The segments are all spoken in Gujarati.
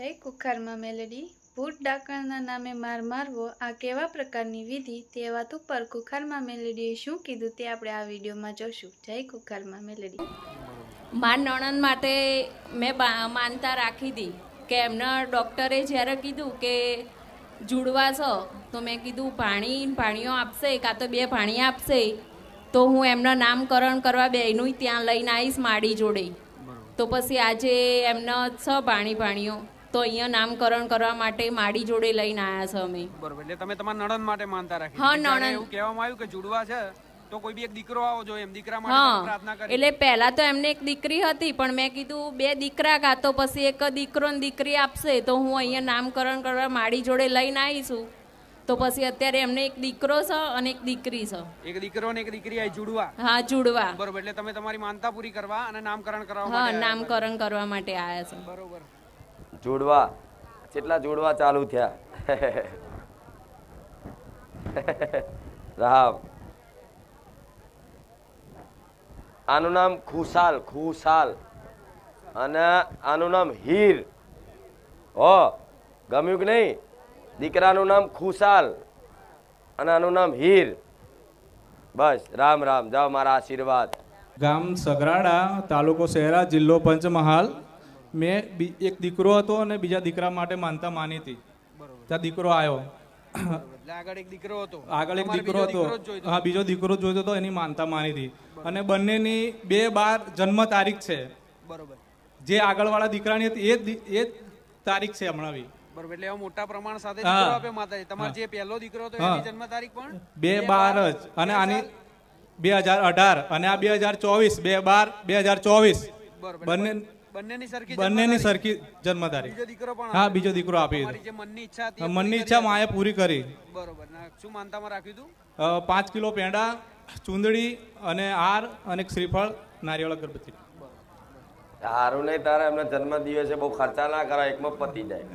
જય કુખારમાં મેલડી. ભૂત ડાકણના નામે માર મારવો, આ કેવા પ્રકારની વિધિ? તે વાત ઉપર કુખારમાં મેલડીએ શું કીધું તે આપણે આ વિડીયોમાં જોશું. જય કુખારમાં મેલડી. મા નણંદ માટે મેં માનતા રાખી હતી કે એમના ડૉક્ટરે જ્યારે કીધું કે જુડવા છો, તો મેં કીધું, પાણી, પાણીઓ આપશે, કાં તો બે પાણી આપશે. તો હું એમના નામકરણ કરવા બેનું ત્યાં લઈને આવીશ માડી જોડે. તો પછી આજે એમના છ પાણી પાણીઓ તો અહીંયા નામકરણ કરવા માટે માડી જોડે લઈને આવ્યા છે અમે. બરોબર એટલે તમે તમારા નણંદ માટે માનતા રાખી. હા, નણંદ. એવું કહેવામાં આવ્યું કે જુડવા છે તો કોઈ બી એક દીકરો આવો જોઈએ એમ દીકરા માટે પ્રાર્થના કરી. એટલે પહેલા તો એમને એક દીકરી હતી પણ મેં કીધું બે દીકરા કા તો પછી એક દીકરો ને દીકરી આપશે તો હું અહીંયા નામકરણ કરવા માડી જોડે લઈને આવીશું તો પછી અત્યારે એમને એક દીકરો છે અને એક દીકરી છે. એક દીકરો ને એક દીકરી આઈ જુડવા. હા જુડવા. બરોબર એટલે તમે તમારી માનતા પૂરી કરવા અને નામકરણ કરવા હા નામકરણ કરવા માટે આયા છે. બરોબર. જોડવા. કેટલા જોડવા ચાલુ થયા? રામ. આનું નામ ખુશાલ ખુશાલ. અને આનું નામ હીર. હો, ગમ્યું કે નહીં? દીકરાનું નામ ખુશાલ અને આનું નામ હીર. બસ, રામ રામ. જાઓ મારા આશીર્વાદ. ગામ સગરાડા, તાલુકો શહેરા, જિલ્લો પંચમહાલ. મેં એક દીકરો હતો અને બીજા દીકરા માટે માનતા માની હતી ત્યાં દીકરો આવ્યો આગળ એક દીકરો હતો. આગળ એક દીકરો હતો. હા બીજો દીકરો જોઈતો હતો એની માનતા માની હતી અને બંનેની બે બાર જન્મ તારીખ છે. બરોબર. જે આગળવાળા દીકરાની હતી એ એ તારીખ છે હમણાં બી બરોબર એટલે મોટા પ્રમાણ સાથે દીકરો આપ્યો માતાજી. તમારો જે પહેલો દીકરો હતો એની જન્મ તારીખ પણ? બે બાર જ. અને આની બે હજાર અઢાર. અને આ બે હજાર ચોવીસ. બે બાર બે હજાર ચોવીસ. બંને બંનેની સરખી બંનેની જન્મ તારીખ. સરખી જન્મ તારીખ બીજો દીકરો પણ હા બીજો દીકરો આપી જે મનની ઈચ્છા હતી મનની માએ પૂરી કરી. બરોબર. શું માનતામાં રાખ્યું હતું પાંચ કિલો પેંડા ચૂંદડી અને હાર અને શ્રીફળ નારિયેળ અગરબત્તી. સારું નહીં તારા એમના જન્મ દિવસે બહુ ખર્ચા ના કરાય એકમાં પતી જાય.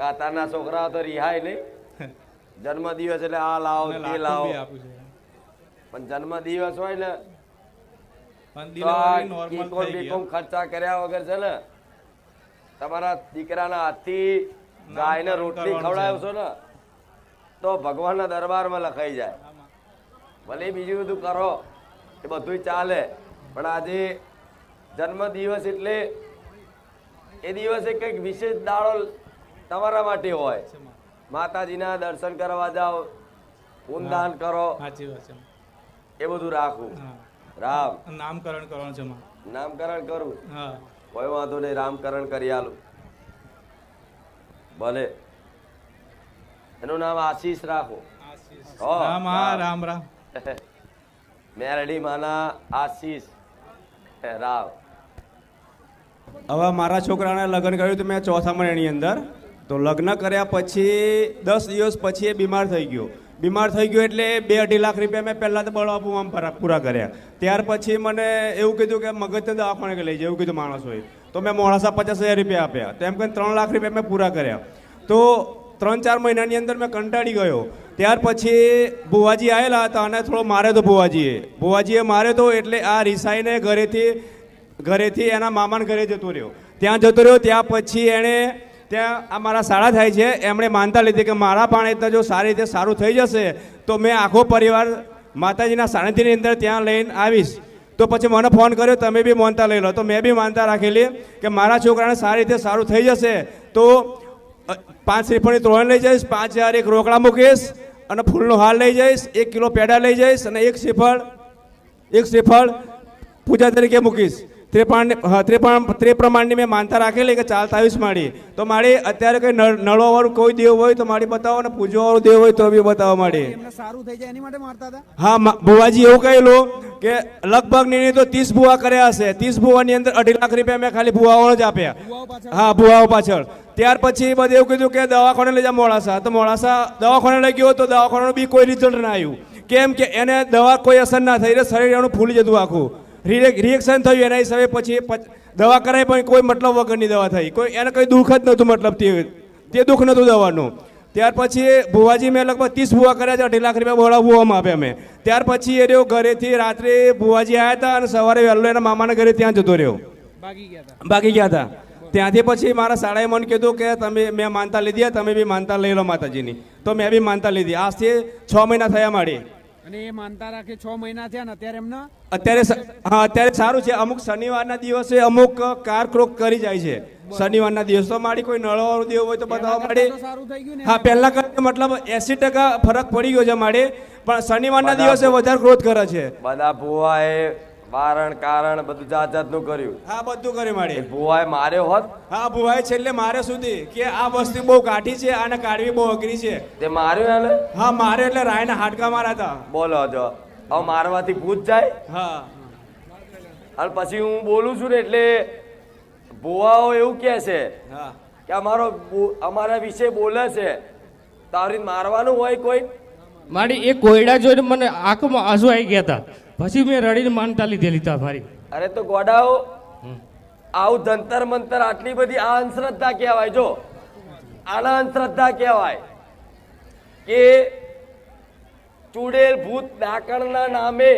કાતાના છોકરા તો રિહાય નહીં. જન્મ દિવસ એટલે આ લાવો તે લાવો. પણ જન્મ દિવસ હોય ને અને તો આ ડિલિવરી નોર્મલ કીકોમ થઈ બીકોમ ખર્ચા કર્યા વગર છે ને તમારા દીકરાના હાથથી ગાયને રોટલી કરવાનું છે. ને તો ભગવાનના દરબારમાં લખાઈ જાય. ભલે બીજું બધું કરો એ બધું ચાલે પણ આજે જન્મ દિવસ એટલે એ દિવસે કંઈક વિશેષ દાડો તમારા માટે હોય. માતાજીના દર્શન કરવા જાઓ પૂનદાન કરો એ બધું રાખવું. રામ. નામકરણ કરવાનું છે નામકરણ કરું? હા. કોઈ વાંધો નહીં રામકરણ કરી આલું. ભલે. એનું નામ આશીષ રાખો. હો, રામ રામ રામ. મેરડી માના આશીષ. રાવ હવે મારા છોકરાને લગ્ન કર્યું હતું મેં ચોથા મહિનાની અંદર. તો લગ્ન કર્યા પછી દસ દિવસ પછી એ બીમાર થઈ ગયો. બીમાર થઈ ગયો એટલે બે અઢી લાખ રૂપિયા મેં પહેલાં તો બળવા પૂવા પૂરા પૂરા કર્યા. ત્યાર પછી મને એવું કીધું કે મગજને દવાખાને લઈ જાય એવું કીધું માણસોએ તો મેં મોડાસા પચાસ હજાર રૂપિયા આપ્યા. તો એમ કરીને ત્રણ લાખ રૂપિયા મેં પૂરા કર્યા. તો ત્રણ ચાર મહિનાની અંદર મેં કંટાળી ગયો. ત્યાર પછી ભુવાજી આવેલા હતા અને થોડો મારે તો ભુવાજીએ. ભુવાજીએ મારે તો એટલે આ રિસાઈને ઘરેથી ઘરેથી એના મામાના ઘરે જતો રહ્યો. ત્યાં જતો રહ્યો, ત્યાં પછી એણે ત્યાં આ મારા શાળા થાય છે. એમણે માનતા લીધી કે મારા પાણી જો સારી રીતે સારું થઈ જશે, તો મેં આખો પરિવાર માતાજીના સાનિધ્યની અંદર ત્યાં લઈને આવીશ. તો પછી મને ફોન કર્યો, તમે બી માનતા લઈ લો. તો મેં બી માનતા રાખેલી કે મારા છોકરાને સારી રીતે સારું થઈ જશે. તો પાંચ શ્રીફળની ત્રણ લઈ જઈશ, પાંચ હજાર એક રોકડા મૂકીશ અને ફૂલનો હાર લઈ જઈશ, એક કિલો પેડા લઈ જઈશ અને એક શ્રીફળ એક શ્રીફળ પૂજા તરીકે મૂકીશ. ત્રેપાણ ત્રેપાણ ત્રેપ્રમાણની મેં માનતા રાખેલી કે ચાલતા આવીશ મારી તો મારી અત્યારે કંઈ નળ- નળવાવાળું કોઈ દેવ હોય તો મારી બતાવો ને પૂજવાવાળું દેવ હોય તો બી બતાવો મારી સારું થઈ જાય એની માટે મારતા હતા? હા ભુવાજી એવું કહેલું કે લગભગની તો ત્રીસ ભુવા કર્યા હશે. ત્રીસ ભુવાની અંદર અઢી લાખ રૂપિયા મેં ખાલી ભુવાઓને જ આપ્યા. હા ભુવાઓ પાછળ. ત્યાર પછી બધે એવું કીધું કે દવાખાને લઈ જા મોડાસા. તો મોડાસા દવાખાને લઈ ગયો તો દવાખાનાનું બી કોઈ રિઝલ્ટ ના આવ્યું. કેમ કે એને દવા કોઈ અસર ના થઈ એટલે શરીર એનું ફૂલી જતું આખું. રિએક્શન થયું એના હિસાબે પછી દવા કરાય પણ કોઈ મતલબ વગરની દવા થઈ. કોઈ એને કંઈ દુઃખ જ નહોતું મતલબ તે તે દુઃખ નહોતું દવાનું. ત્યાર પછી ભુવાજી મેં લગભગ ત્રીસ ભુવા કર્યા છે અઢી લાખ રૂપિયા ભોળા ભુવામાં આપ્યા મેં. ત્યાર પછી એ રહ્યો ઘરેથી રાત્રે ભુવાજી આવ્યા હતા અને સવારે વહેલો એના મામાના ઘરે ત્યાં જતો રહ્યો. બાકી ગયા હતા. ભાગી ગયા હતા. ત્યાંથી પછી મારા શાળાએ મને કીધું કે તમે મેં માનતા લીધી તમે બી માનતા લઈ લો માતાજીની. તો મેં બી માનતા લીધી. આજથી છ મહિના થયા મારી. અને એ માનતા રાખે છ મહિના થયા ને અત્યારે એમને અત્યારે હા અત્યારે સારું છે. અમુક શનિવારના દિવસે અમુક કાર ક્રોક કરી જાય છે. શનિવારના દિવસ તો મારી કોઈ નળવાળું દેવું હોય તો બતાવવા માટે સારું થઈ ગયું હા પહેલા કરતા મતલબ એસી ટકા ફરક પડી ગયો છે મારે. પણ શનિવારના દિવસે વધારે ક્રોધ કરે છે. બધા ભુવાએ કારણ કારણ બધું જાત જાતનું કર્યું. હા બધું કર્યું મારે એ ભુવાએ માર્યો હોત. હા ભુવાએ છેલ્લે મારે સુધી કે આ વસ્તુ બહુ કાઠી છે અને કાઢવી બહુ અઘરી છે. તે માર્યો એને? હા મારે એટલે રાયના હાડકા મારા હતા બોલો જો. હવે મારવાથી ભૂત જાય? હા. અને પછી હું બોલું છું ને એટલે ભુવાઓ એવું કહે છે હા. કે અમારો બો- અમારા વિશે બોલે છે. તારી મારવાનું હોય કોઈ? મારી એ કોયડા જોઈને મને આંખમાં આંસુ આવી ગયા હતા પછી મેં રડીને માનતા લીધેલી હતા મારી અરે તો ગોડાઓ આવું જંતર મંતર આટલી બધી આ અંધશ્રદ્ધા કહેવાય જો. આના અંધશ્રદ્ધા કહેવાય કે ચૂડેલ ભૂત ડાકણના નામે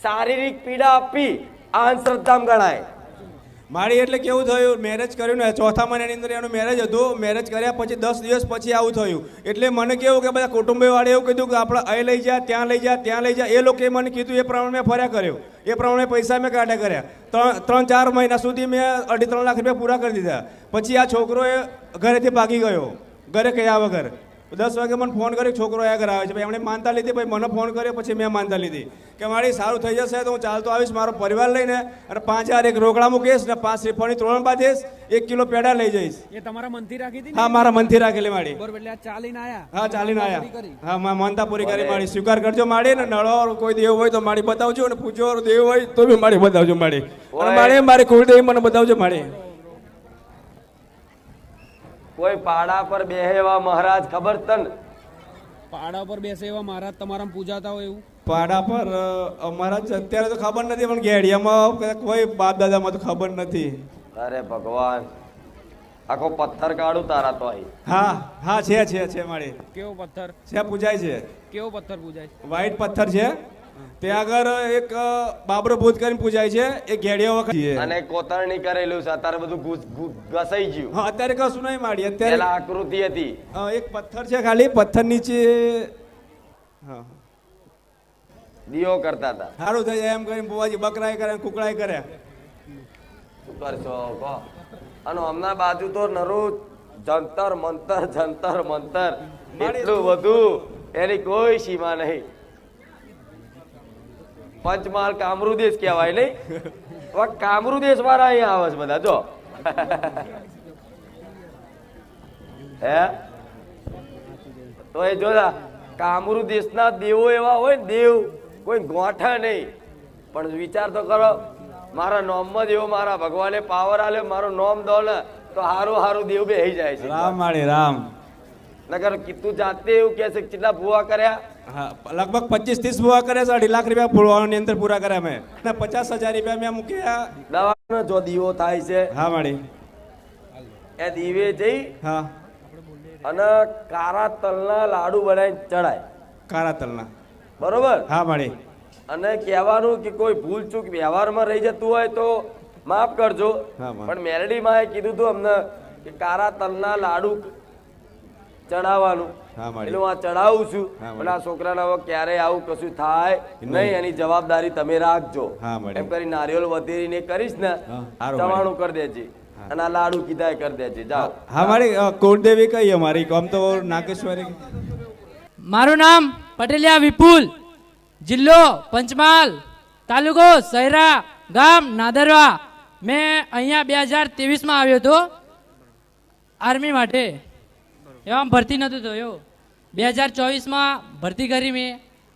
શારીરિક પીડા આપી આ અંધશ્રદ્ધામાં ગણાય. મારી એટલે કેવું થયું મેરેજ કર્યું ને, ચોથા મહિનાની અંદર એનું મેરેજ હતું. મેરેજ કર્યા પછી દસ દિવસ પછી આવું થયું. એટલે મને કેવું કે બધા કુટુંબીવાળે એવું કીધું કે આપણે અહીં લઈ જા, ત્યાં લઈ જા, ત્યાં લઈ જા. એ લોકોએ મને કીધું, એ પ્રમાણે મેં ફર્યા કર્યો. એ પ્રમાણે પૈસા મેં કાઢ્યા કર્યા. ત્રણ ત્રણ, ચાર મહિના સુધી મેં અઢી, ત્રણ લાખ રૂપિયા પૂરા કરી દીધા. પછી આ છોકરો એ ઘરેથી ભાગી ગયો. ઘરે કયા વગર. દસ વાગે મને ફોન કર્યો છોકરો આ ઘરે આવે છે. ભાઈ એમણે માનતા લીધી ભાઈ મને ફોન કર્યો પછી મેં માનતા લીધી. કે મારી સારું થઈ જશે તો હું ચાલતો આવીશ મારો પરિવાર લઈને અને પાંચ હજાર એક રોકડા મૂકીશ ને પાંચ શ્રીફળની ત્રણ બાંધીશ એક કિલો પેડા લઈ જઈશ. એ તમારા મનથી રાખી હતી હા મારા મનથી રાખેલી માડી. બરોબર એટલે ચાલીને આયા? હા ચાલીને આયા. હા મા- માનતા પૂરી કરી માડી. સ્વીકાર કરજો માડી ને નળો કોઈ દેવ હોય તો મારી બતાવજો અને પૂજો દેવ હોય તો બી મારી બતાવજો માડી. અને. માડી મારી કુળદેવી મને બતાવજો માડી. કોઈ પાડા પર બેહેવા મહારાજ ખબર તન? પાડા પર બેસે એવા મહારાજ તમારા પૂજાતા હોય એવું? પાડા પર અમારા જ અત્યારે તો ખબર નથી પણ ગેડિયામાં કદાચ કોઈ બાપ દાદામાં તો ખબર નથી. અરે ભગવાન આખો પથ્થર કાઢું તારા તો અહીં હા હા છે છે છે મારી. કેવો પથ્થર? છે પૂજાય છે. કેવો પથ્થર પૂજાય? વ્હાઈટ પથ્થર છે. ત્યાં આગળ એક બાબરો ભૂત કરીને પૂજાય છે. એ ઘેડિયા વખત અને કોતરણી કરેલું છે. અત્યારે બધું ઘૂસ- ઘસાઈ ગયું. હા અત્યારે કશું નહીં માડી. અત્યારે આકૃતિ હતી. એક પથ્થર છે ખાલી. પથ્થર નીચે હા. દીવો કરતા હતા. સારું થઈ જાય એમ કરીને બુવાજી બકરાય કરે કુકડાય કરે. શું કરશો? કહો. અને હમણાં બાજુ તો નરું જંતર મંતર જંતર મંતર. એટલું બધું. એની કોઈ સીમા નહીં. પંચમહાલ કામરૂ દેશ કહેવાય નહીં. હવે કામરૂ દેશ વાળા અહીંયા આવે છે બધા જો. હે? તો એ જોતા કામરૂ દેશના દેવો એવા હોય ને દેવ કોઈ ગોઠા નહીં. પણ વિચાર તો કરો મારા નોમમાં જ એવો મારા ભગવાને પાવર આલે મારું નોમ દો ને તો હારું હારું દેવ બે જાય છે. રામ રામ. નગર કીધું જાતે એવું કે છે કેટલા ભૂવા કર્યા? હા લગભગ પચીસ ત્રીસ ભૂવા કરે છે અઢી લાખ રૂપિયા ફૂલવાની અંદર પૂરા કર્યા મેં અને પચાસ હજાર રૂપિયા મેં મૂક્યા દવાનો જો દીવો થાય છે હા માળી એ દીવે જઈ હા. અને કારા તલના લાડુ બનાવીને ચડાય. કારા તલના. બરોબર? હા માળી અને કહેવાનું કે કોઈ ભૂલ ચૂક વ્યવહારમાં રહી જતું હોય તો માફ કરજો. પણ મેલડીમાં એ કીધું હતું અમને કે કારા તલના લાડુ ચડાવવાનું. એટલે હું આ ચડાવું છું. પણ આ છોકરાને હવે ક્યારેય આવું કશું થાય નહીં. એની જવાબદારી તમે રાખજો. એમ કરી નારિયેળ વધેરીને કરીશ ને ચવાણું કરી દેજે. અને આ લાડુ કીધા કરી દેજે. જાઓ. હા મારી કોટદેવી કઈ અમારી? આમ તો નાગેશ્વરી. મારું નામ પટેલિયા વિપુલ. જિલ્લો પંચમહાલ તાલુકો સૈરા ગામ નાદરવા. મેં અહીંયા બે હજાર ત્રેવીસમાં આવ્યો હતો આર્મી માટે. એવામાં ભરતી નહોતું થયો. બે હજાર ચોવીસમાં ભરતી કરી મેં.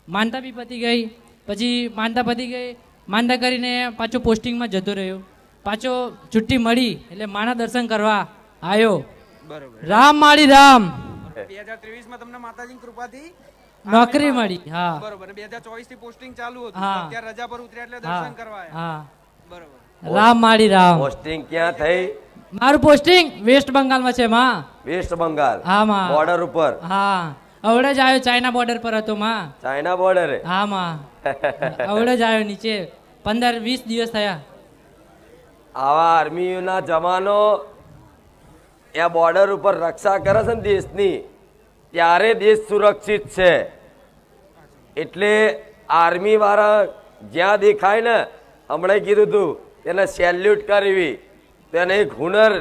માનતા બી પતી ગઈ. પછી માનતા પતી ગઈ. માનતા કરીને પાછો પોસ્ટિંગમાં જતો રહ્યો. પાછો છુટ્ટી મળી એટલે માના દર્શન કરવા આવ્યો. રામ માળી રામ. બે હજાર ત્રેવીસમાં તમને માતાજીની કૃપાથી નોકરી મળી હા. બરોબર. બે હજાર ચોવીસથી પોસ્ટિંગ ચાલુ હતું. હા. અત્યારે રજા પર ઉતર્યા એટલે દર્શન કરવા હા. બરોબર. રામ માળી રામ. પોસ્ટિંગ ક્યાં થઈ? મારું પોસ્ટિંગ વેસ્ટ બંગાળમાં છે માં. વેસ્ટ બંગાળ. હા, માં. બોર્ડર ઉપર. હા. અવડે જ આવ્યો ચાઇના બોર્ડર પર હતો માં. ચાઇના બોર્ડરે હા માં. અવડે જ આવ્યો નીચે. પંદર વીસ દિવસ થયા. આવા આર્મીના જવાનો એ બોર્ડર ઉપર રક્ષા કરે છે ને દેશની ત્યારે દેશ સુરક્ષિત છે. એટલે આર્મી વાળા જ્યાં દેખાય ને હમણાં કીધું તું એને સેલ્યુટ કરવી. તેને એક હુનર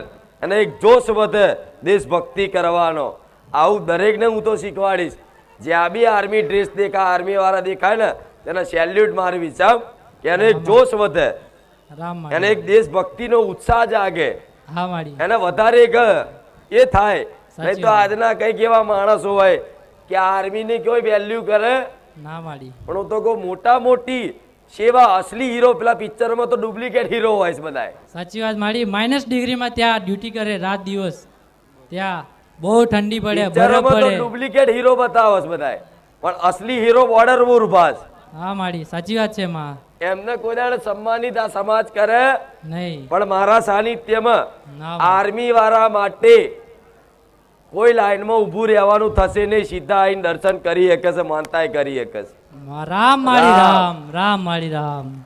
અને એક જોશ વધે દેશભક્તિ કરવાનો. આવું દરેકને હું તો શીખવાડીશ. જ્યાં બી આર્મી ડ્રેસ દેખાય આર્મી વાળા દેખાય ને તેને સેલ્યુટ મારવી સાહેબ કે એને એક જોશ વધે. એને એક દેશભક્તિનો ઉત્સાહ જાગે. એને વધારે એક એ થાય. નહીં તો આજના કંઈક એવા માણસો હોય કે આર્મીની કોઈ વેલ્યુ કરે. ના માડી. પણ હું તો કહું મોટા મોટી સેવા અસલી હીરો પેલા પિક્ચરમાં તો ડુપ્લિકેટ હીરો હોય છે બધાય. સાચી વાત મારી માઇનસ ડિગ્રીમાં ત્યાં ડ્યુટી કરે રાત દિવસ. ત્યાં બહુ ઠંડી પડે બરફ પડે. ડુપ્લિકેટ હીરો બતાવો છે બધાય. પણ અસલી હીરો બોર્ડર પર ઊભા છે. હા મારી સાચી વાત છે માં. એમને કોઈ દાડે સન્માનિત આ સમાજ કરે નહીં. પણ મારા સાનિધ્યમાં આર્મી વાળા માટે કોઈ લાઈનમાં ઊભું રહેવાનું થશે નહીં. સીધા આવીને દર્શન કરી શકે છે માનતાય કરી શકે છે. રામ માળી રામ. રામ માળી રામ.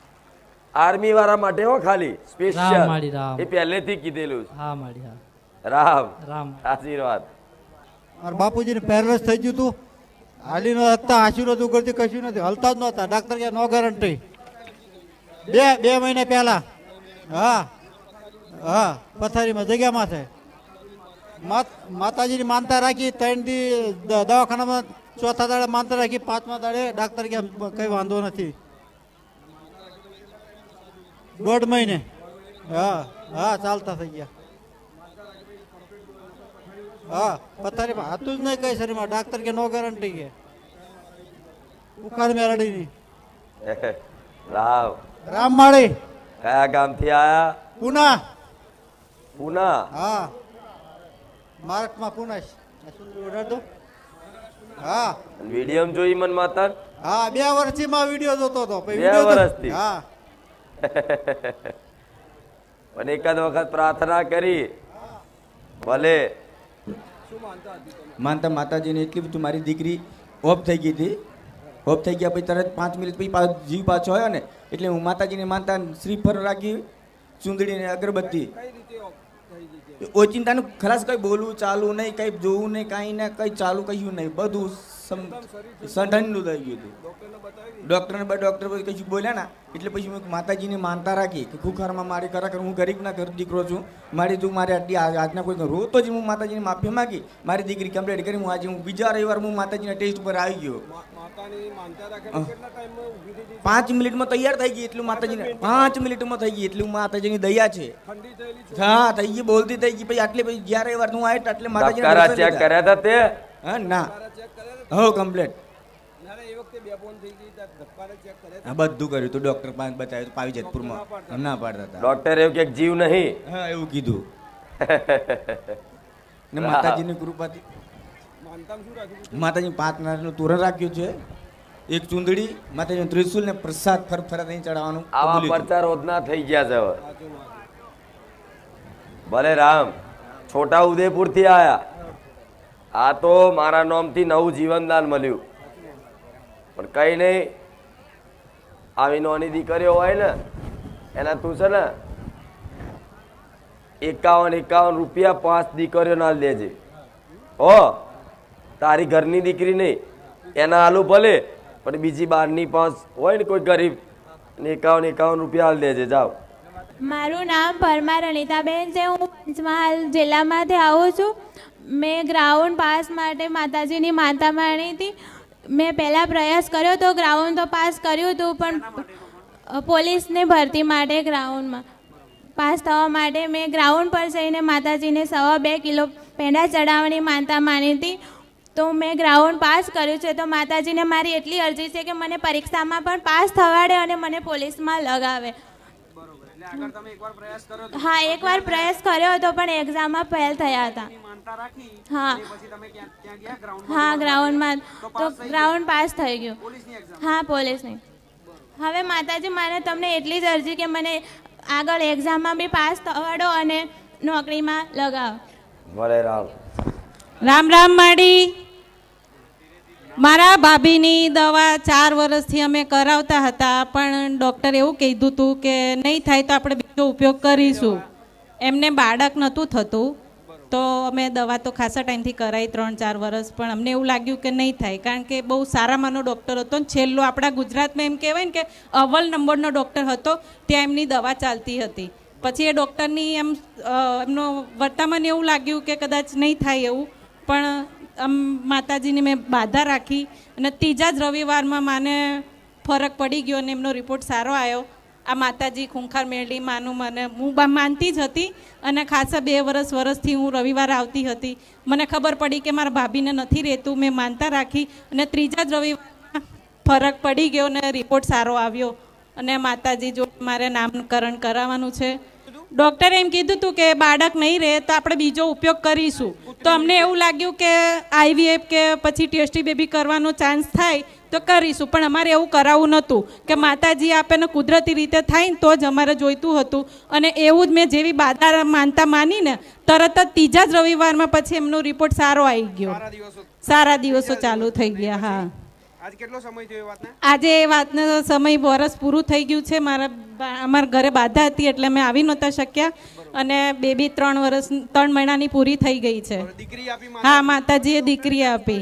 આર્મી વાળા માટે હો ખાલી રામ માળી રામ. એ પહેલેથી કીધેલું છે. હા માળી રામ. રામ. મારા આશીર્વાદ. બાપુજીને પેરલેસ થઈ ગયું હતું હાલી ન શકતા આશીર્વાદ ઉગરતી કશું નથી. હલતા જ નહોતા. ડાક્ટર કે નો ગેરંટી બે બે મહિના પહેલા. હા. હા પથારીમાં જગ્યામાં છે માત- માતાજીની માનતા રાખી ત્રણ દી દવાખાનામાં ચોથા દાડે માનતા રાખી પાંચમા દાડે ડાક્ટર કે કઈ વાંધો નથી. દોઢ મહિને. હા હા ચાલતા થઈ ગયા. હા પથારીમાં હતું જ નહીં કઈ શરીરમાં. ડાક્ટર કે નો ગેરંટી કે. ઉખાડ મેળડીની રામ રામમાળી કયા ગામથી આયા? પુના. પૂના? હા. મહારાષ્ટ્રમાં પુના છે. આ સુંદરી ઓઢાડ દઉં? હા. વીડિયો જોઈ મન માતા હા બે વર્ષથી માં વીડિયો જોતો હતો બે વર્ષથી? હા. પણ એકાદ વખત પ્રાર્થના કરી. ભલે. માનતા માતાજીને એટલી બધું મારી દીકરી ઓફ થઈ ગઈ હતી. ઓફ થઈ ગયા પછી તરત પાંચ મિનિટ પછી જીવ પાછો આવ્યો ને એટલે હું માતાજીને માનતા શ્રીફળ રાખી ચૂંદડીને અગરબત્તી. ઓચિંતાનું ખલાસ કઈ બોલવું ચાલુ નહીં, કઈ જોવું નહીં, કાંઈ ને, કઈ ચાલુ કહ્યું નહીં. બધું સંઠનનું થઈ ગયું હતું. ડૉક્ટરને બધા ડૉક્ટર પછી કશું બોલ્યા ના. એટલે પછી મેં માતાજીને માનતા રાખી કે ખુખારમાં મારી ખરેખર હું ગરીબના ઘર દીકરો છું. મારી તું મારી આટલી આજના કોઈ રોતો જ હું માતાજીની માફી માગી. મારી દીકરી કમ્પ્લીટ કરી. હું આજે હું બીજા રવિવાર હું માતાજીના ટેસ્ટ ઉપર આવી ગયો. પાંચ મિનિટમાં તૈયાર થઈ ગઈ એટલું માતાજીને. પાંચ મિનિટમાં. થઈ ગઈ એટલું માતાજીની દયા છે. હા થઈ ગઈ બોલતી થઈ ગઈ. પછી આટલી પછી જ્યારે વાર હું આવ્યો એટલે માતાજી ચેક કર્યા હતા તે? હા ના. હો કમ્પ્લેટ બધું કર્યું તું ડોક્ટર પાસે બતાવ્યું તું પાવી જેતપુરમાં. ના પાડતા હતા. ડોક્ટર એવું કે જીવ નહીં. હા એવું કીધું. ને માતાજીની કૃપાથી માતાજી પાંચ નારનું તોરણ રાખ્યું છે. એક ચૂંદડી માતાજી ત્રિશુલ ને પ્રસાદ ફર ફરત અહીં ચડાવવાનું આવા પરચા રોજના થઈ ગયા છે ભલે રામ છોટા ઉદયપુરથી આયા. આ તો મારા નામથી નવું જીવનદાન મળ્યું. પણ કઈ નહીં આવી નોની દીકરીઓ હોય ને એના તું છે ને એકાવન એકાવન રૂપિયા પાંચ દીકરીઓ ના દેજે હો તારી ઘરની દીકરી નહીં. એના આલુ ભલે, પણ બીજી બારની પાંચ હોય ને કોઈ ગરીબ, ને એકાવન એકાવન રૂપિયા હાલ દેજે, જાઓ. મારું નામ પરમાર અનિતાબેન છે. હું પંચમહાલ જિલ્લામાંથી આવું છું. મેં ગ્રાઉન્ડ પાસ માટે માતાજીની માતા માણી હતી. મેં પહેલાં પ્રયાસ કર્યો તો ગ્રાઉન્ડ તો પાસ કર્યું હતું, પણ પોલીસને ભરતી માટે ગ્રાઉન્ડમાં પાસ થવા માટે મેં ગ્રાઉન્ડ પર જઈને માતાજીને સવા બે કિલો પેંડા ચડાવવાની માનતા માની હતી. તો મેં ગ્રાઉન્ડ પાસ કર્યું છે. તો માતાજીને મારી એટલી અરજી છે કે મને પરીક્ષામાં પણ પાસ થવાડે અને મને પોલીસમાં લગાવે. આગળ તમે એકવાર પ્રયાસ કર્યો હા એકવાર પ્રયાસ કર્યો હતો પણ એક્ઝામમાં ફેલ થયા હતા. હા. એ પછી તમે ક્યાં ત્યાં ગયા? ગ્રાઉન્ડ હા ગ્રાઉન્ડમાં. તો ગ્રાઉન્ડ પાસ થઈ ગયું. હા પોલીસની. હવે માતાજી મારે તમને એટલી જ અરજી કે મને આગળ એક્ઝામમાં બી પાસ થવાડો અને નોકરીમાં લગાવો. રામ રામ માડી. મારા ભાભીની દવા ચાર વર્ષથી અમે કરાવતા હતા, પણ ડૉક્ટર એવું કીધું હતું કે નહીં થાય તો આપણે બીજો ઉપયોગ કરીશું. એમને બાળક નહોતું થતું, તો અમે દવા તો ખાસા ટાઈમથી કરાવી ત્રણ ચાર વર્ષ, પણ અમને એવું લાગ્યું કે નહીં થાય, કારણ કે બહુ સારામાંનો ડૉક્ટર હતો ને છેલ્લો આપણા ગુજરાતમાં એમ કહેવાય ને કે અવ્વલ નંબરનો ડૉક્ટર હતો, ત્યાં એમની દવા ચાલતી હતી. પછી એ ડૉક્ટરની એમ એમનો વર્તામાં એવું લાગ્યું કે કદાચ નહીં થાય એવું, પણ આમ માતાજીની મેં બાધા રાખી અને ત્રીજા જ રવિવારમાં માને ફરક પડી ગયો અને એમનો રિપોર્ટ સારો આવ્યો. આ માતાજી ખૂંખાર મેળવી માનું મને, હું માનતી જ હતી અને ખાસા બે વર્ષ વર્ષથી હું રવિવાર આવતી હતી. મને ખબર પડી કે મારા ભાભીને નથી રહેતું, મેં માનતા રાખી અને ત્રીજા જ રવિવારમાં ફરક પડી ગયો અને રિપોર્ટ સારો આવ્યો. અને માતાજી જો મારે નામકરણ કરાવવાનું છે ડૉક્ટરે એમ કીધું હતું કે બાળક નહીં રહે તો આપણે બીજો ઉપયોગ કરીશું. તો અમને એવું લાગ્યું કે આઈવીએફ કે પછી ટેસ્ટી બેબી કરવાનો ચાન્સ થાય તો કરીશું. પણ અમારે એવું કરાવવું નહોતું કે માતાજી આપે ને કુદરતી રીતે થાય ને તો જ અમારે જોઈતું હતું. અને એવું જ મેં જેવી બાધા માનતા માનીને તરત જ ત્રીજા જ રવિવારમાં પછી એમનો રિપોર્ટ સારો આવી ગયો. સારા દિવસો ચાલુ થઈ ગયા હા. આજ કેટલો સમય થયો એ વાતને? આજે એ વાતનો સમય વરસ પૂરું થઈ ગયું છે. મારા અમારા ઘરે બાધા હતી એટલે અમે આવી નહોતા શક્યા. અને બેબી ત્રણ વર્ષ ત્રણ મહિનાની પૂરી થઈ ગઈ છે. હા માતાજીએ દીકરી આપી.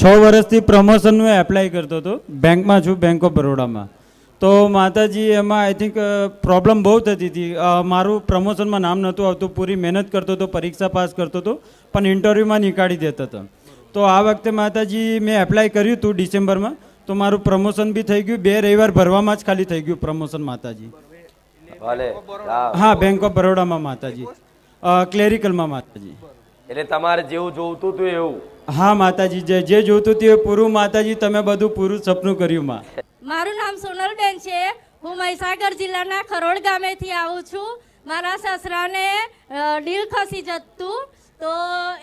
છ વર્ષથી પ્રમોશનનું એપ્લાય કરતો હતો. બેંકમાં છું બેંક ઓફ બરોડામાં. તો માતાજી એમાં આઈ થિંક પ્રોબ્લેમ બહુ થતી હતી. મારું પ્રમોશનમાં નામ નહોતું આવતું. પૂરી મહેનત કરતો હતો પરીક્ષા પાસ કરતો હતો પણ ઇન્ટરવ્યૂમાં નીકાળી દેતો હતો. તો આ વખતે માતાજી મેં એપ્લાય કર્યું હતું ડિસેમ્બરમાં તો મારું પ્રમોશન બી થઈ ગયું. બે રવિવાર ભરવામાં જ ખાલી થઈ ગયું પ્રમોશન માતાજી. હા બેંક ઓફ બરોડામાં માતાજી. ક્લેરિકલમાં માતાજી. એટલે તમારે જેવું જોવતું હતું એવું. હા માતાજી જે જે જોતું તે પૂરું. માતાજી તમે બધું પૂરું સપનું કર્યું માં. મારું નામ સોનલબેન છે. હું મહીસાગર જિલ્લાના ખરોડ ગામેથી આવું છું. મારા સસરાને ડીલ ખસી જતું. તો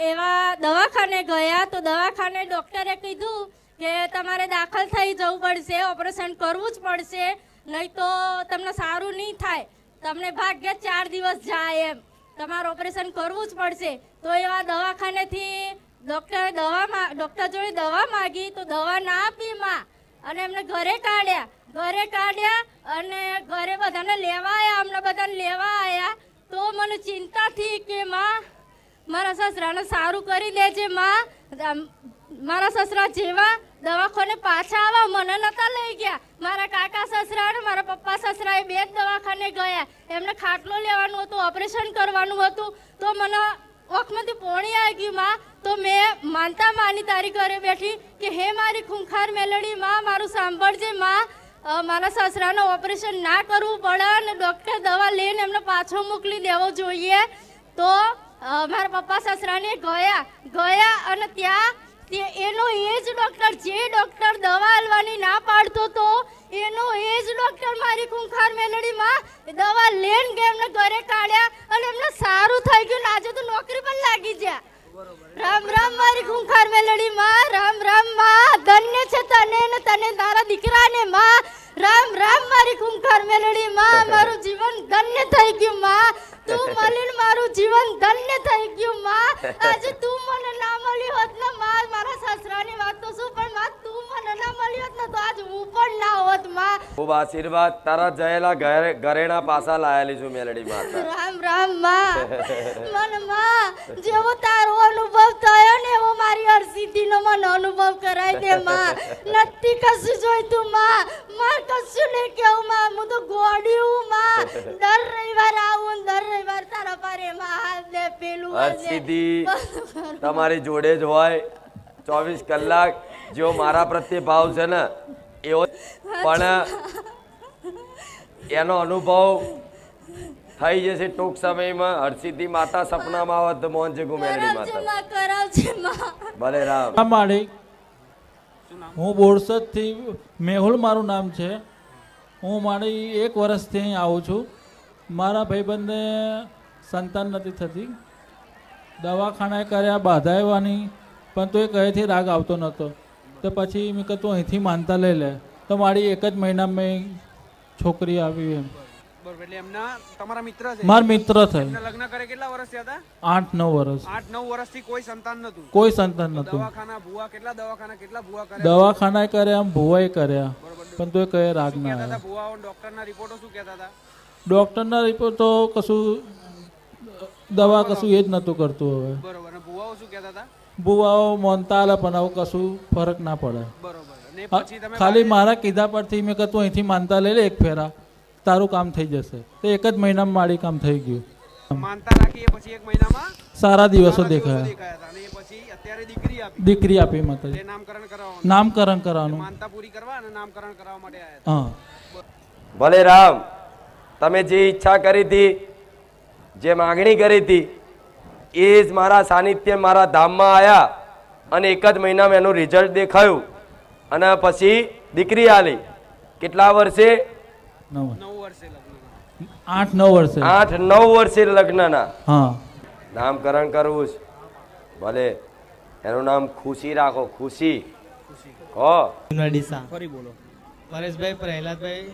એવા દવાખાને ગયા તો દવાખાને ડૉક્ટરે કીધું કે તમારે દાખલ થઈ જવું પડશે, ઓપરેશન કરવું જ પડશે, નહીં તો તમને સારું નહીં થાય. તમને ભાગ્ય ચાર દિવસ જાય એમ. તમારે ઓપરેશન કરવું જ પડશે. તો એવા દવાખાનેથી ડૉક્ટરે દવા ડૉક્ટર જોડે દવા માગી તો દવા ના આપી માં. અને એમને ઘરે કાઢ્યા. ઘરે કાઢ્યા અને ઘરે બધાને લેવા આવ્યા અમને બધાને લેવા આવ્યા તો મને ચિંતા થઈ કે માં મારા સસરાને સારું કરી લેજે માં. મારા સસરા જેવા દવાખાને પાછા આવા, મને નતા લઈ ગયા. મારા કાકા સસરા અને મારા પપ્પા સસરા એ બે જ દવાખાને ગયા. એમને ખાટલો લેવાનું હતું, ઓપરેશન કરવાનું હતું. તો મને ઓખમાંથી પોણી આવી ગઈ માં. તો મેં માનતા માની તારી ઘરે બેઠી કે, હે મારી ખૂંખાર મેલડી, માં, મારું સાંભળજે, માં. મારા સસરાનું ઓપરેશન ના કરવું પડે અને ડૉક્ટર દવા લઈને એમને પાછો મોકલી દેવો જોઈએ. તો મારા પપ્પા સસરાને ગયા. ગયા અને ત્યાં એનો એ જ ડૉક્ટર જે ડૉક્ટર દવા આલવાની ના પાડતો તો, એનો એ જ ડૉક્ટર મારી ખૂંખાર મેલડીમાં દવા લેન કે એમને ઘરે કાઢ્યા અને એમને સારું થઈ ગયું આજે તો નોકરી પણ લાગી ગયા. રામ રામ મારી ખૂંખાર મેલડી માં રામ રામમાં, ધન્ય છે તને ને તને તારા દીકરાને માં. રામ રામ મારી ખૂંખાર મેલડી માં મારું જીવન ધન્ય થઈ ગયું માં. તું મળીને મારું જીવન ધન્ય થઈ ગયું માં. આજે તું મને ના મળી હોત ને માં મારા સસરાની વાત તો શું પણ મને ના મળી ને તો આજ હું પણ ના હોતમાં. ખૂબ આશીર્વાદ. તારા જયેલા ઘરે ઘરેણા પાસા લાયેલી છું મેલડી માતા. રામ રામમાં. મને માં જેવો તારો અનુભવ થયો ને એવો મારી અરસિદ્ધિનો મને અનુભવ કરાય દે માં. નથી કશું જોઈતું માં. માર કશું નહીં કેવું માં. હું તો ગોડ્યું માં. દર રવિવાર આવું દર રવિવાર તારા પારે માં દે પેલું હરસિદ્ધિ તમારી જોડે જ હોય. ચોવીસ કલાક જેવો મારા પ્રત્યે ભાવ છે ને એવો પણ એનો અનુભવ થઈ જશે ટૂંક સમયમાં. હરસિદ્ધિ માતા સપનામાં આવત મોહન છે ગુમેરડી માતા. ભલે રામ. માળી હું બોરસદથી મેહુલ મારું નામ છે. હું મારી એક વર્ષથી અહીં આવું છું. મારા ભાઈબંધને સંતાન નથી થતી. દવાખાના કર્યા બાધા આવવાની પણ તો એ કહેથી રાગ આવતો નહોતો. તો પછી મેં કહ્યું તું અહીંથી માનતા લઈ લે. તો મારી એક જ મહિનામાં છોકરી આવી એમ. બરોબર એમના તમારા મિત્ર છે મારા મિત્ર છે. લગ્ન કરે કેટલા વર્ષ થયા હતા? આઠ નવ વર્ષ. આઠ નવ વર્ષથી કોઈ સંતાન નતું કોઈ સંતાન નતું દવાખાના ભુવા કેટલા દવાખાના કેટલા ભૂવા કરે દવાખાના કર્યા ભુવાએ કર્યા. પણ તો કઈ રાગ ના આવ્યા. ભૂવાઓ? ડોક્ટરના રિપોર્ટો શું કહેતા હતા? ડોક્ટરના રિપોર્ટ તો કશું દવા કશું એ જ નતું કરતું હવે. બરોબર ભુવાઓ શું કહેતા હતા? બુવાઓ મોનતા બનાવો પણ કશું ફરક ના પડે. બરોબર. અને હા, પછી તમે ખાલી મારા કીધા પરથી મેં કહ્યું અહીંથી માનતા લઈ લે એક ફેરા. તારું કામ થઈ જશે. તો એક જ મહિનામાં મારી કામ થઈ ગયું. માનતા રાખી પછી એક મહિનામાં? સારા દિવસો દેખાયા. દીકરી આપી. દીકરી માતાજી. નામકરણ કરાવવાનું. નામકરણ કરવાનું માનતા પૂરી કરવા અને નામકરણ કરાવવા માટે હા. ભલે રામ તમે જે ઈચ્છા કરી હતી જે માંગણી કરી હતી એ જ મારા સાનિધ્ય મારા ધામમાં આવ્યા અને એક જ મહિનામાં એનું રિઝલ્ટ દેખાયું. અને પછી દીકરી આલી. કેટલા વર્ષે? આઠ નવ વર્ષે. આઠ નવ વર્ષે લગ્નના. હા. નામકરણ કરવું છે. ભલે. એનું નામ ખુશી રાખો ખુશી. કહો ફરી બોલો. પરેશભાઈ પ્રહલાદભાઈ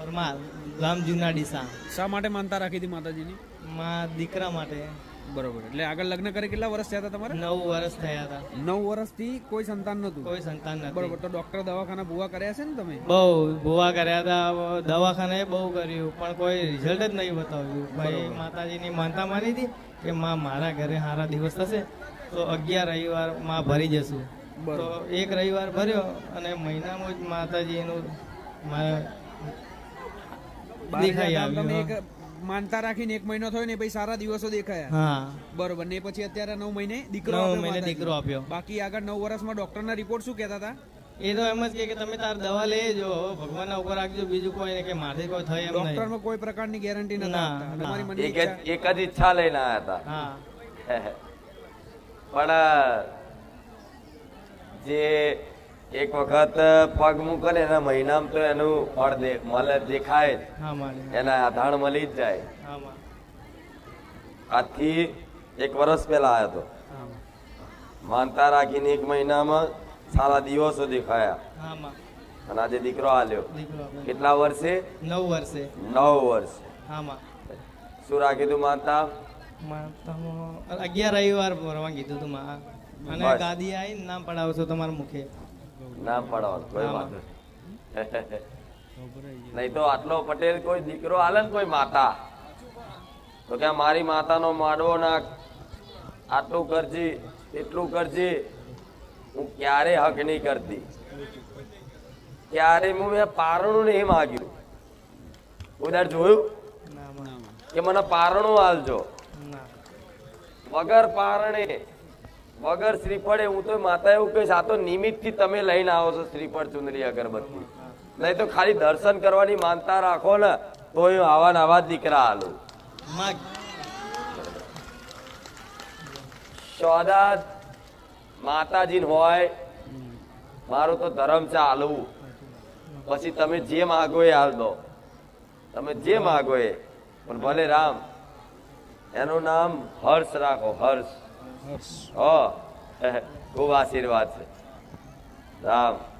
પરમાર ગામ જૂના ડીસા શા માટે માનતા રાખી હતી માતાજીની? મા દીકરા માટે. બરોબર. એટલે આગળ લગ્ન કરે કેટલા વર્ષ થયા હતા તમારે? નવ વર્ષ થયા હતા. નવ વર્ષથી કોઈ સંતાન નતું કોઈ સંતાન નથી. બરોબર તો ડોક્ટર દવાખાના ભૂવા કર્યા છે ને તમે? બહુ ભૂવા કર્યા હતા દવાખાને બહુ કર્યું પણ કોઈ રિઝલ્ટ જ નહીં બતાવ્યું. ભાઈ માતાજીની માનતા માની હતી કે માં મારા ઘરે સારા દિવસ થશે તો અગિયાર રવિવારમાં ભરી જશું. તો એક રવિવાર ભર્યો અને મહિનામાં જ માતાજીનું મારા દેખાઈ આવ્યું માનતા રાખીને એક મહિનો થયો ને પછી સારા દિવસો દેખાયા. હા. બરોબર. ને પછી અત્યારે નવ મહિને દીકરો નવ આપ્યો મહિને માતાજી. દીકરો આપ્યો. બાકી આગળ નવ વર્ષમાં ડોક્ટરના રિપોર્ટ શું કહેતા હતા? એ તો એમ જ કહે કે તમે તાર દવા લેજો ભગવાનના ઉપર રાખજો બીજું કોઈ નહીં કે મારથી કોઈ થાય એમ નહીં. ડોક્ટરમાં કોઈ પ્રકારની ગેરંટી નથી ના, ના. તમારી મનની એક ઈચ્છા એક જ ઈચ્છા લઈને આવ્યા હા. હતા પણ જે એક વખત પગ મૂકે ને એના મહિનામાં તો એનું ફળ મળે દેખાય જ. એના આધાર મળી જ જાય. આજથી એક વર્ષ પહેલા આવ્યો હતો માનતા રાખીને એક મહિનામાં સારા દિવસો દેખાયા. અને આજે દીકરો આલ્યો. કેટલા વર્ષે? નવ વર્ષે. નવ વર્ષે. શું રાખી તું માનતા? અગિયાર રવિવાર ભરવા કીધું તું અને. ગાદી આવી નામ પડાવશો તમારા મુખે. નામ પડવાનું કોઈ વાંધો નહીં. નહીં તો આટલો પટેલ કોઈ દીકરો આલે ને કોઈ માતા? તો કે મારી માતાનો માડવો નાખ. આટલું કરજી એટલું કરજી. હું ક્યારે હક નહીં કરતી. ક્યારે હું મેં પારણું નહીં માગ્યું. ઉદાર જોયું? કે મને પારણું હાલજો. વગર પારણે વગર શ્રીફળ હું તો માતા એવું કહીશ આ તો નિમિત્તથી તમે લઈને આવો છો શ્રીફળ ચુંદડી અગરબત્તી. નહીં તો ખાલી દર્શન કરવાની માનતા રાખો ને તો હું આવા ને આવા દીકરા આલું સોદા માતાજી હોય મારું તો ધર્મ છે હાલવું. પછી તમે જે માગો એ હાલ દો. તમે જે માગો એ પણ ભલે રામ એનું નામ હર્ષ રાખો હર્ષ. હો ખૂબ આશીર્વાદ છે. રામ.